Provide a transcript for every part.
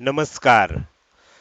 नमस्कार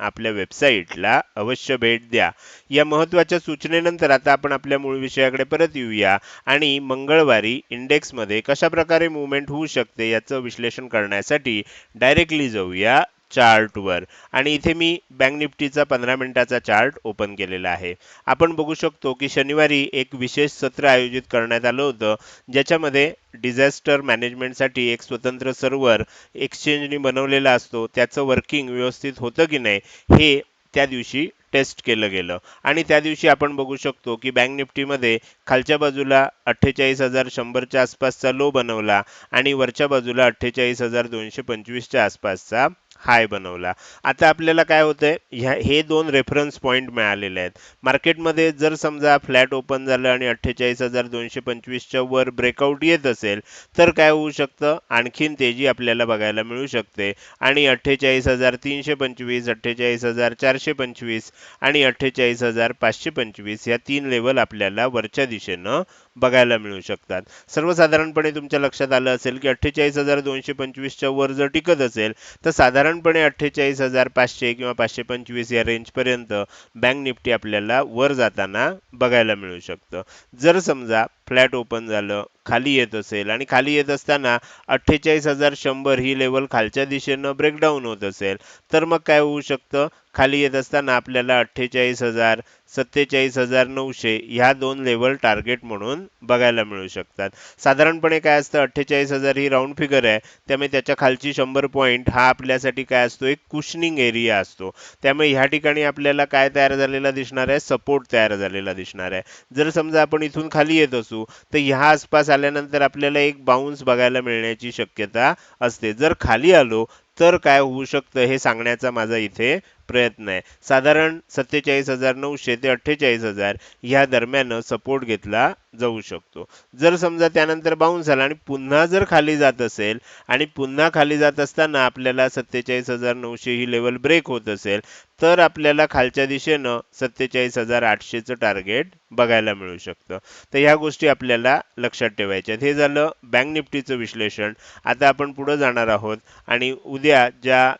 आपल्या वेबसाईटला अवश्य भेट द्या. या महत्त्वाच्या सूचनेनंतर आता आपण आपल्या मूळ विषयाकडे परत येऊया. आणि मंगळवारी इंडेक्समध्ये कशा प्रकारे मुवमेंट होऊ शकते याचं विश्लेषण करण्यासाठी डायरेक्टली जाऊया. चार्टवर. आणि इथे मी बँक निफ्टीचा पंधरा मिनिटाचा चार्ट ओपन केलेला आहे. आपण बघू शकतो की शनिवारी एक विशेष सत्र आयोजित करण्यात आलं होतं ज्याच्यामध्ये डिझास्टर मॅनेजमेंटसाठी एक स्वतंत्र सर्व्हर एक्सचेंजनी बनवलेला असतो. त्याचं वर्किंग व्यवस्थित होतं की नाही हे त्या दिवशी टेस्ट केलं गेलं. आणि त्या दिवशी आपण बघू शकतो की बँक निफ्टीमध्ये खालच्या बाजूला अठ्ठेचाळीस हजार शंभरच्या आसपासचा लो बनवला आणि वरच्या बाजूला अठ्ठेचाळीस हजार दोनशे पंचवीसच्या आसपासचा हाय बनवला. आता आपल्याला काय होतंय ह्या हे दोन रेफरन्स पॉईंट मिळालेले आहेत. मार्केटमध्ये जर समजा फ्लॅट ओपन झालं आणि अठ्ठेचाळीस हजार दोनशे पंचवीसच्या वर ब्रेकआउट येत असेल तर काय होऊ शकतं? आणखीन तेजी आपल्याला बघायला मिळू शकते. आणि अठ्ठेचाळीस हजार तीनशे पंचवीस अठ्ठेचाळीस हजार चारशे पंचवीस आणि अठ्ठेचाळीस हजार पाचशे पंचवीस या तीन लेवल आपल्याला वरच्या दिशेनं बघायला मिळू शकतात. सर्वसाधारणपणे तुमच्या लक्षात आलं असेल की अठ्ठेचाळीस हजार दोनशे पंचवीसच्या वर जर टिकत असेल तर साधारणपणे अठ्ठेचाळीस हजार पाचशे किंवा पाचशे पंचवीस या रेंजपर्यंत बँक निफ्टी आपल्याला वर जाताना बघायला मिळू शकतं. जर समजा फ्लॅट ओपन झालं खाली येत असेल आणि खाली येत असताना अठ्ठेचाळीस हजार शंभर ही लेवल खालच्या दिशेनं ब्रेकडाऊन होत असेल तर मग काय होऊ शकतं? खाली येत असताना आपल्याला अठ्ठेचाळीस हजार सत्तेचाळीस हजार नऊशे ह्या दोन लेवल टार्गेट म्हणून बघायला मिळू शकतात. साधारणपणे काय असतं? अठ्ठेचाळीस हजार ही राऊंड फिगर आहे. त्यामुळे त्याच्या खालची शंभर पॉईंट हा आपल्यासाठी काय असतो? एक कुशनिंग एरिया असतो. त्यामुळे ह्या ठिकाणी आपल्याला काय तयार झालेला दिसणार आहे? सपोर्ट तयार झालेला दिसणार आहे. जर समजा आपण इथून खाली येत असू तर ह्या आसपास आल्यानंतर आपल्याला एक बाउन्स बघायला मिळण्याची शक्यता असते. जर खाली आलो तर काय होऊ शकतं हे सांगण्याचा माझा इथे प्रयत्न आहे. साधारण सत्तेचाळीस हजार नऊशे ते अठ्ठेचाळीस हजार ह्या दरम्यान सपोर्ट घेतला जाऊ शकतो. जर समजा त्यानंतर बाउन्स झाला आणि पुन्हा जर खाली जात असेल आणि पुन्हा खाली जात असताना आपल्याला सत्तेचाळीस हजार नऊशे ही लेवल ब्रेक होत असेल तर आपल्याला खालच्या दिशेनं सत्तेचाळीस हजार आठशेचं टार्गेट बघायला मिळू शकतं. तर ह्या गोष्टी आपल्याला लक्षात ठेवायच्या हे झालं बँक निफ्टीचं विश्लेषण. आता आपण पुढे जाणार आहोत आणि उद्या ज्या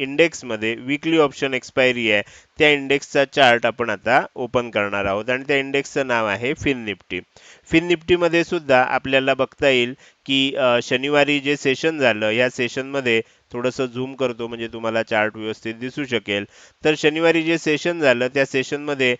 इंडेक्समध्ये विकली ऑप्शन एक्सपायरी आहे. त्या इंडेक्सचा चार्ट आपण आता ओपन करणार आहोत आणि त्या इंडेक्सचं नाव आहे फिन निफ्टी फिन निफ्टीमध्ये सुद्धा आपल्याला बघता येईल की शनिवारी जे सेशन झालं या सेशनमध्ये थोडंसं झूम करतो म्हणजे तुम्हाला चार्ट व्यवस्थित दिसू शकेल. तर शनिवारी जे सेशन झालं त्या सेशनमध्ये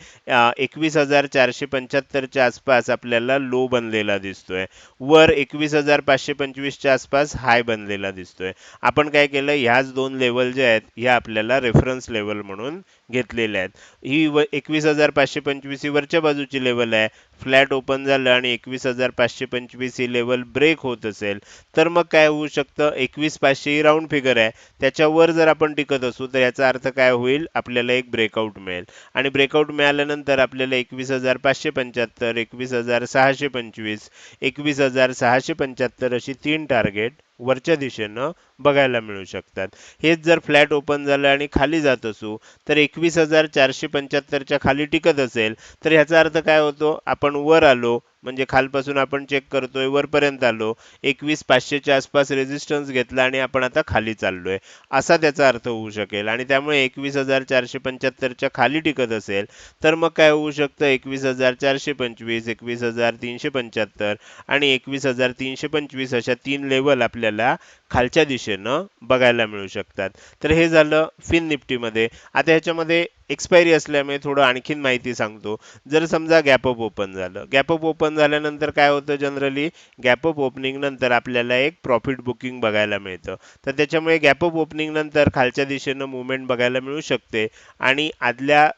एकवीस हजार चारशे पंच्याहत्तरच्या आसपास आपल्याला लो बनलेला दिसतोय. वर एकवीस हजार पाचशे पंचवीसच्या आसपास हाय बनलेला दिसतोय. आपण काय केलं ह्याच दोन लेवल जे आहेत ह्या आपल्याला रेफरन्स लेवल म्हणून घेतलेल्या आहेत. ही व एकवीस हजार पाचशे पंचवीस ही वरच्या बाजूची लेवल आहे. फ्लॅट ओपन झालं आणि एकवीस हजार पाचशे पंचवीस ही लेवल ब्रेक होत असेल. तर मग काय होऊ शकतं? एकवीस पाचशे ही राऊंड फिगर आहे. त्याच्यावर जर आपण टिकत असू तर याचा अर्थ काय होईल? आपल्याला एक ब्रेकआउट मिळेल. आणि ब्रेकआउट मिळाल्यानंतर आपल्याला एकवीस हजार पाचशे पंच्याहत्तर एकवीस हजार सहाशे पंचवीस एकवीस हजार सहाशे पंच्याहत्तर अशी तीन टार्गेट वरच्या दिशेनं बघायला मिळू शकतात. हेच जर फ्लॅट ओपन झालं आणि खाली जात असू तर एकवीस हजार चारशे पंच्याहत्तरच्या खाली टिकत असेल तर ह्याचा अर्थ काय होतो? आपण वर आलो म्हणजे खालपासून आपण चेक करतोय वरपर्यंत आलो. एकवीस पाचशेच्या आसपास रेजिस्टन्स घेतला आणि आपण आता खाली चाललोय. असा त्याचा अर्थ होऊ शकेल. आणि त्यामुळे एकवीस हजार चारशे पंच्याहत्तरच्या खाली टिकत असेल तर मग काय होऊ शकतं? एकवीस हजार चारशे पंचवीस एकवीस हजार तीनशे पंच्याहत्तर आणि एकवीस हजार तीनशे पंचवीस अशा तीन लेवल आपल्याला खालच्या दिशेनं बघायला मिळू शकतात. तर हे झालं फिन निफ्टीमध्ये. आता ह्याच्यामध्ये एक्सपायरी असल्यामुळे थोडं आणखीन माहिती सांगतो. जर समजा गॅपअप ओपन झालं. गॅपअप ओपन झाल्यानंतर काय होतं जनरली गॅपअप ओपनिंग नंतर आपल्याला एक प्रॉफिट बुकिंग बघायला मिळतं. तर त्याच्यामुळे गॅपअप ओपनिंग नंतर खालच्या दिशेनं मुवमेंट बघायला मिळू शकते. आणि आदल्या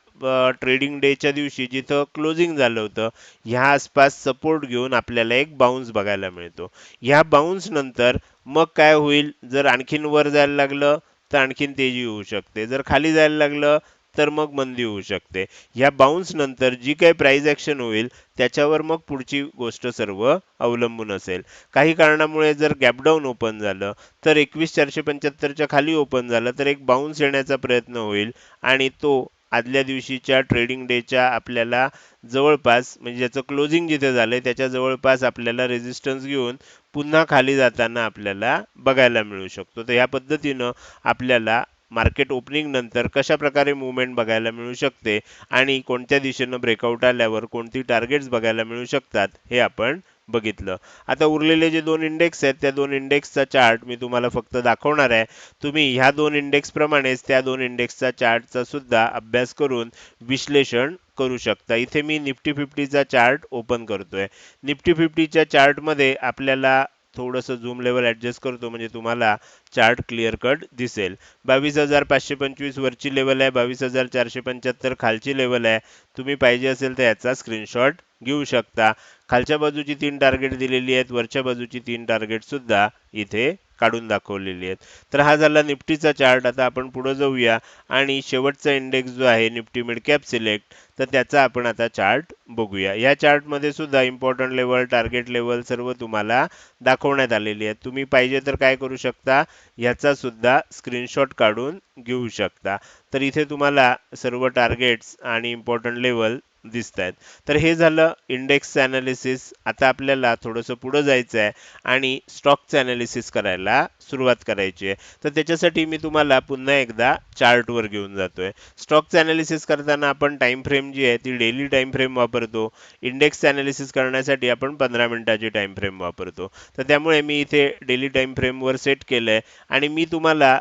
ट्रेडिंग डेच्या दिवशी जिथं क्लोजिंग झालं होतं ह्या आसपास सपोर्ट घेऊन आपल्याला एक बाउन्स बघायला मिळतो. ह्या बाउन्स नंतर मग काय होईल? जर आणखीन वर जायला लागलं तर आणखीन तेजी होऊ शकते. जर खाली जायला लागलं तर मग मंदी होऊ शकते. ह्या बाउन्स नंतर जी काही प्राईज ॲक्शन होईल त्याच्यावर मग पुढची गोष्ट सर्व अवलंबून असेल. काही कारणामुळे जर गॅपडाऊन ओपन झालं तर एकवीस चारशे पंच्याहत्तरच्या खाली ओपन झालं तर एक बाउन्स येण्याचा प्रयत्न होईल. आणि तो आदल्या दिवशीच्या ट्रेडिंग डेच्या आपल्याला जवळपास म्हणजे ज्याचं क्लोजिंग जिथे झालं आहे त्याच्या जवळपास आपल्याला रेजिस्टन्स घेऊन पुन्हा खाली जाताना आपल्याला बघायला मिळू शकतो. तर ह्या पद्धतीनं आपल्याला मार्केट ओपनिंग नंतर कशा प्रकारे मुवमेंट बघायला मिळू शकते आणि कोणत्या दिशेनं ब्रेकआउट आल्यावर कोणती टार्गेट्स बघायला मिळू शकतात हे आपण बघितलं. आता उरलेले जे दोन इंडेक्स आहेत त्या दोन इंडेक्सचा चार्ट मी तुम्हाला फक्त दाखवणार आहे. तुम्ही ह्या दोन इंडेक्स प्रमाणेच त्या दोन इंडेक्सचा चार्टचा सुद्धा अभ्यास करून विश्लेषण करू शकता. इथे मी निफ्टी फिफ्टीचा चार्ट ओपन करतोय. निफ्टी फिफ्टीच्या चार्टमध्ये आपल्याला थोडंसं झूम लेवल ॲडजस्ट करतो म्हणजे तुम्हाला चार्ट क्लिअर कट दिसेल. बावीस हजार पाचशे पंचवीस वरची लेवल आहे बावीस हजार चारशे पंच्याहत्तर खालची लेवल आहे. तुम्ही पाहिजे असेल तर याचा स्क्रीनशॉट घेऊ शकता. खालच्या बाजूची तीन टार्गेट दिलेली आहेत वरच्या बाजूची तीन टार्गेट सुद्धा इथे काढून दाखवलेली आहेत. तर हा झाला निफ्टीचा चार्ट आता आपण पुढे जाऊया. आणि शेवटचा इंडेक्स जो आहे निफ्टी मिड कॅप सिलेक्ट तर त्याचा आपण आता चार्ट बघूया. या चार्टमध्ये सुद्धा इम्पॉर्टंट लेवल टार्गेट लेवल सर्व तुम्हाला दाखवण्यात आलेली आहेत. तुम्ही पाहिजे तर काय करू शकता? याचा सुद्धा स्क्रीनशॉट काढून घेऊ शकता. तर इथे तुम्हाला सर्व टार्गेट्स आणि इम्पॉर्टंट लेवल दिसत आहेत तर हे झालं इंडेक्सचं अनालिसिस आता आपल्याला थोडंसं पुढं जायचं आहे आणि स्टॉकचं अनालिसिस करायला सुरुवात करायची आहे. तर त्याच्यासाठी मी तुम्हाला पुन्हा एकदा चार्टवर घेऊन जातोय. स्टॉकचं अनालिसिस करताना आपण टाइम फ्रेम जी आहे ती डेली टाइम फ्रेम वापरतो. इंडेक्सचं अनालिसिस करण्यासाठी आपण पंधरा मिनिटाची टाइम फ्रेम वापरतो. तर त्यामुळे मी इथे डेली टाइम फ्रेमवर सेट केलंय. आणि मी तुम्हाला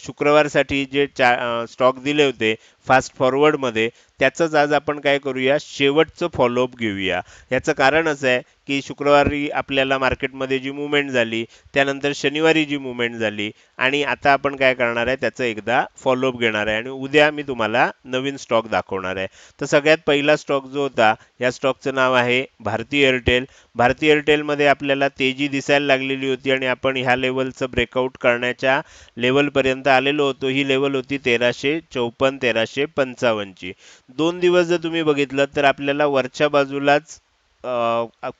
शुक्रवारसाठी जे चा स्टॉक दिले होते फास्ट फॉरवर्डमध्ये त्याचंच आज आपण काय करूया शेवटचं फॉलोअप घेऊया. याचं कारण असं आहे की शुक्रवारी आपल्याला मार्केटमध्ये जी मुवमेंट झाली त्यानंतर शनिवारी जी मुवमेंट झाली आणि आता आपण काय करणार आहे त्याचं एकदा फॉलोअप घेणार आहे आणि उद्या मी तुम्हाला नवीन स्टॉक दाखवणार आहे. तर सगळ्यात पहिला स्टॉक जो होता या स्टॉकचं नाव आहे भारती एअरटेल. भारती एअरटेलमध्ये आपल्याला तेजी दिसायला लागलेली होती आणि आपण ह्या लेवलचं ब्रेकआउट करण्याच्या लेवलपर्यंत आलेलो होतो. ही लेवल होती तेराशे चौपन्न तेराशे पंचावन्नची. दोन दिवस जर तुम्ही बघितलं तर आपल्याला वरच्या बाजूलाच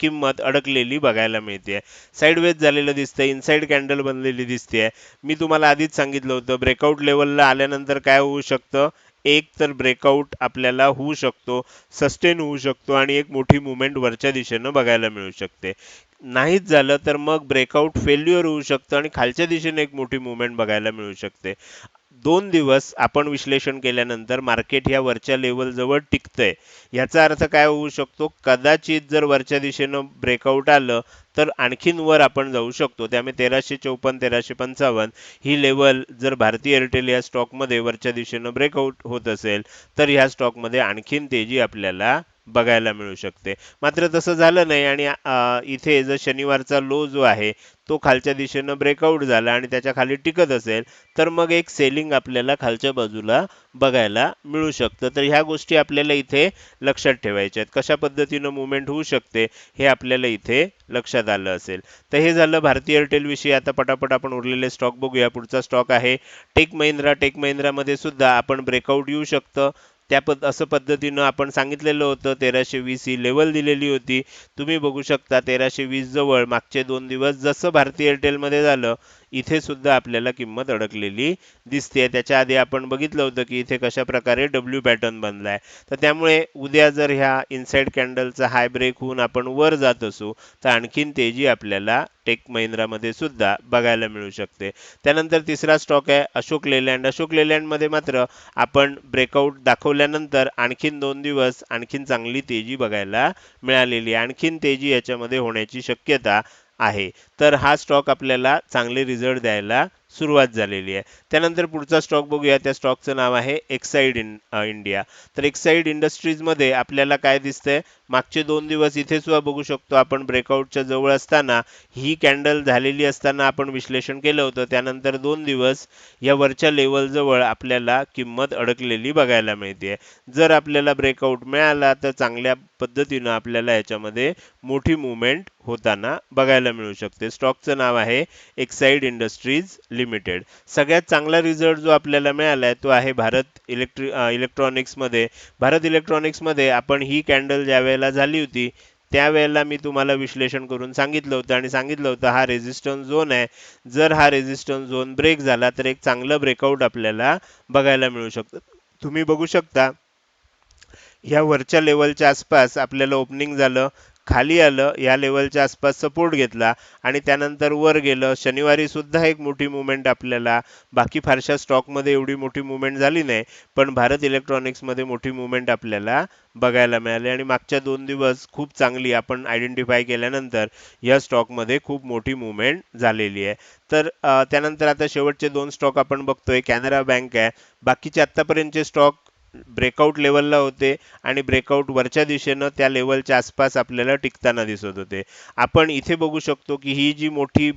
किंमत अडकलेली बघायला मिळते. साईडवेज झालेलं दिसतंय इनसाईड कॅन्डल बनलेली दिसते मी तुम्हाला आधीच सांगितलं होतं ब्रेकआउट लेवलला आल्यानंतर काय होऊ शकतं? एक तर ब्रेकआउट आपल्याला होऊ शकतो सस्टेन होऊ शकतो आणि एक मोठी मुवमेंट वरच्या दिशेनं बघायला मिळू शकते. नाहीच झालं तर मग ब्रेकआउट फेल्युअर होऊ शकतं आणि खालच्या दिशेने एक मोठी मुवमेंट बघायला मिळू शकते. दोन दिवस आपण विश्लेषण केल्यानंतर मार्केट ह्या वरच्या लेवल जवळ टिकतंय. याचा अर्थ काय होऊ शकतो? कदाचित जर वरच्या दिशेनं ब्रेकआउट आलं तर आणखीन वर आपण जाऊ शकतो. त्यामुळे तेराशे चौपन्न तेराशे पंचावन्न ही लेवल जर भारतीय एअरटेल या स्टॉकमध्ये वरच्या दिशेनं ब्रेकआउट होत असेल तर ह्या स्टॉकमध्ये आणखीन तेजी आपल्याला बघायला मिळू शकते. मात्र तसं झालं नाही आणि इथे जर शनिवारचा लो जो आहे तो खालच्या दिशेनं ब्रेकआउट झाला आणि त्याच्याखाली टिकत असेल तर मग एक सेलिंग आपल्याला खालच्या बाजूला बघायला मिळू शकतं. तर ह्या गोष्टी आपल्याला इथे लक्षात ठेवायच्या आहेत. कशा पद्धतीनं मुवमेंट होऊ शकते हे आपल्याला इथे लक्षात आलं असेल. तर हे झालं भारतीय एअरटेलविषयी आता पटापट आपण उरलेले स्टॉक बघूया. पुढचा स्टॉक आहे. टेक महिंद्रा. टेक महिंद्रामध्ये सुद्धा आपण ब्रेकआउट येऊ शकतं. त्या पद असं पद्धतीनं आपण सांगितलेलं होतं तेराशे वीस ही लेवल दिलेली होती. तुम्ही बघू शकता तेराशे वीस जवळ मागचे दोन दिवस जसं भारती एअरटेलमध्ये झालं इथे सुद्धा आपल्याला किंमत अडकलेली दिसते त्याच्या आधी आपण बघितलं होतं की इथे कशा प्रकारे डब्ल्यू पॅटर्न बनलाय. तर त्यामुळे उद्या जर ह्या इनसाईड कॅन्डलचा हाय ब्रेक होऊन आपण वर जात असू तर आणखीन तेजी आपल्याला टेक महिंद्रामध्ये सुद्धा बघायला मिळू शकते. त्यानंतर तिसरा स्टॉक आहे अशोक लेलँड अशोक लेलँडमध्ये मात्र आपण ब्रेकआउट दाखवल्यानंतर आणखीन दोन दिवस आणखीन चांगली तेजी बघायला मिळालेली आणखीन तेजी याच्यामध्ये होण्याची शक्यता आहे. तर हा स्टॉक आपल्याला चांगले रिझल्ट द्यायला सुरुवात झालेली आहे. त्यानंतर पुढचा स्टॉक बघूया. त्या स्टॉकचं नाव आहे एक्साईड इन इंडिया तर एक्साईड इंडस्ट्रीजमध्ये आपल्याला काय दिसतंय? मागचे दोन दिवस इथे सुद्धा बघू शकतो आपण. ब्रेकआउटच्या जवळ असताना ही कॅन्डल झालेली असताना आपण विश्लेषण केलं होतं. त्यानंतर दोन दिवस या वरच्या लेवल जवळ आपल्याला किंमत अडकलेली बघायला मिळते जर आपल्याला ब्रेकआउट मिळाला तर चांगल्या पद्धतीनं आपल्याला याच्यामध्ये मोठी मुवमेंट होताना बघायला मिळू शकते. स्टॉकचं नाव आहे एक्साईड इंडस्ट्रीज लिमिटेड सगळ्यात चांगला रिझल्ट जो आपल्याला मिळाला आहे तो आहे भारत इलेक्ट्रि इलेक्ट्रॉनिक्समध्ये भारत इलेक्ट्रॉनिक्समध्ये आपण ही कॅन्डल ज्या वेळेला झाली होती त्यावेळेला मी तुम्हाला विश्लेषण करून सांगितलं होतं आणि सांगितलं होतं हा रेझिस्टन्स झोन आहे. जर हा रेझिस्टन्स झोन ब्रेक झाला तर एक चांगलं ब्रेकआउट आपल्याला बघायला मिळू शकतं. तुम्ही बघू शकता ह्या वरच्या लेवलच्या आसपास आपल्याला ओपनिंग झालं खाली आलं या लेवलच्या आसपास सपोर्ट घेतला आणि त्यानंतर वर गेलं. शनिवारी सुद्धा एक मोठी मुवमेंट आपल्याला बाकी फारशा स्टॉकमध्ये एवढी मोठी मुवमेंट झाली नाही पण भारत इलेक्ट्रॉनिक्समध्ये मोठी मुवमेंट आपल्याला बघायला मिळाली. आणि मागच्या दोन दिवस खूप चांगली आपण आयडेंटिफाय केल्यानंतर या स्टॉकमध्ये खूप मोठी मुवमेंट झालेली आहे. तर त्यानंतर आता शेवटचे दोन स्टॉक आपण बघतोय. कॅनरा बँक आहे. बाकीचे आत्तापर्यंतचे स्टॉक ब्रेकआउट लेवलला होते आणि ब्रेकआउट वरच्या दिशेनं त्या लेवलच्या आसपास आपल्याला टिकताना दिसत होते. आपण इथे बघू शकतो की ही जी मोठी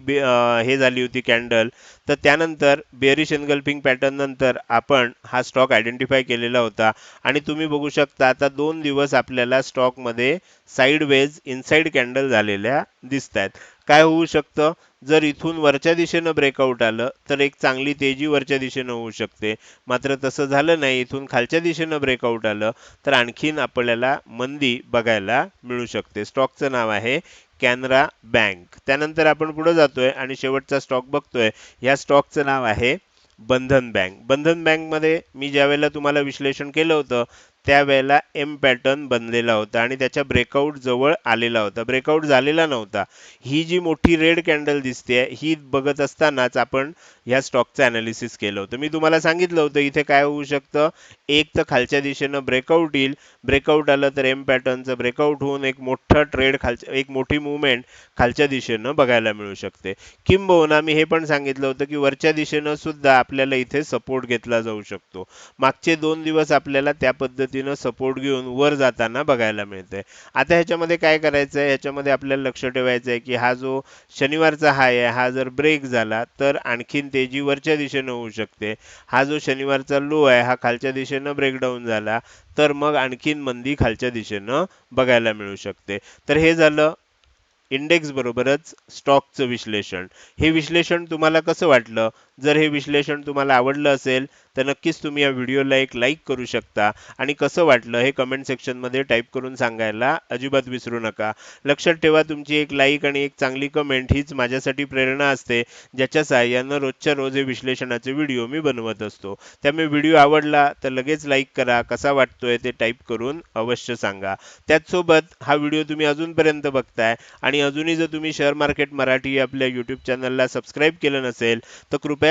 हे झाली होती कॅन्डल तर त्यानंतर बेरिश एनगल्फिंग पॅटर्न नंतर आपण हा स्टॉक आयडेंटिफाय केलेला होता. आणि तुम्ही बघू शकता आता दोन दिवस आपल्याला स्टॉकमध्ये साईडवेज इनसाइड कॅन्डल झालेल्या दिसत आहेत काय होऊ शकतं? जर इथून वरच्या दिशेनं ब्रेकआउट आलं तर एक चांगली तेजी वरच्या दिशेनं होऊ शकते. मात्र तसं झालं नाही. इथून खालच्या दिशेनं ब्रेकआउट आलं तर आणखीन आपल्याला मंदी बघायला मिळू शकते. स्टॉकचं नाव आहे कॅनरा बँक. त्यानंतर आपण पुढे जातोय आणि शेवटचा स्टॉक बघतोय. या स्टॉकचं नाव आहे बंधन बँक. बंधन बँकमध्ये मी ज्यावेळेला तुम्हाला विश्लेषण केलं होतं त्यावेळेला एम पॅटर्न बनलेला होता आणि त्याच्या ब्रेकआउट जवळ आलेला होता. ब्रेकआउट झालेला नव्हता. ही जी मोठी रेड कॅन्डल दिसते ही बघत असतानाच आपण ह्या स्टॉकचं अनालिसिस केलं होतं. मी तुम्हाला सांगितलं होतं इथे काय होऊ शकतं? एक तर खालच्या दिशेनं ब्रेकआउट येईल. ब्रेकआउट आलं तर एम पॅटर्नचं ब्रेकआउट होऊन एक मोठं ट्रेड खालच्या एक मोठी मुवमेंट खालच्या दिशेनं बघायला मिळू शकते. किंबहुना मी हे पण सांगितलं होतं की वरच्या दिशेनं सुद्धा आपल्याला इथे सपोर्ट घेतला जाऊ शकतो. मागचे दोन दिवस आपल्याला त्या पद्धती पद्धतीनं सपोर्ट घेऊन वर जाताना बघायला मिळतंय. आता ह्याच्यामध्ये काय करायचं आहे ह्याच्यामध्ये आपल्याला लक्ष ठेवायचं आहे की हा जो शनिवारचा हाय आहे हा जर ब्रेक झाला तर आणखीन तेजी वरच्या दिशेनं होऊ शकते. हा जो शनिवारचा लो आहे हा खालच्या दिशेनं ब्रेकडाऊन झाला तर मग आणखीन मंदी खालच्या दिशेनं बघायला मिळू शकते. तर हे झालं इंडेक्स बरोबरच स्टॉकचं विश्लेषण. हे विश्लेषण तुम्हाला कसं वाटलं? जर हे विश्लेषण तुम्हाला आवडलं असेल तर नक्कीच तुम्ही या व्हिडिओला एक लाईक करू शकता. आणि कसं वाटलं हे कमेंट सेक्शनमध्ये टाईप करून सांगायला अजिबात विसरू नका. लक्षात ठेवा तुमची एक लाईक आणि एक चांगली कमेंट हीच माझ्यासाठी प्रेरणा असते ज्याच्या सहाय्यानं रोजच्या रोज हे विश्लेषणाचे व्हिडिओ मी बनवत असतो. त्यामुळे व्हिडिओ आवडला तर लगेच लाईक करा कसा वाटतोय ते टाईप करून अवश्य सांगा. त्याचसोबत हा व्हिडिओ तुम्ही अजूनपर्यंत बघताय आणि अजूनही जर तुम्ही शेअर मार्केट मराठी आपल्या यूट्यूब चॅनलला सबस्क्राईब केलं नसेल तर कृपया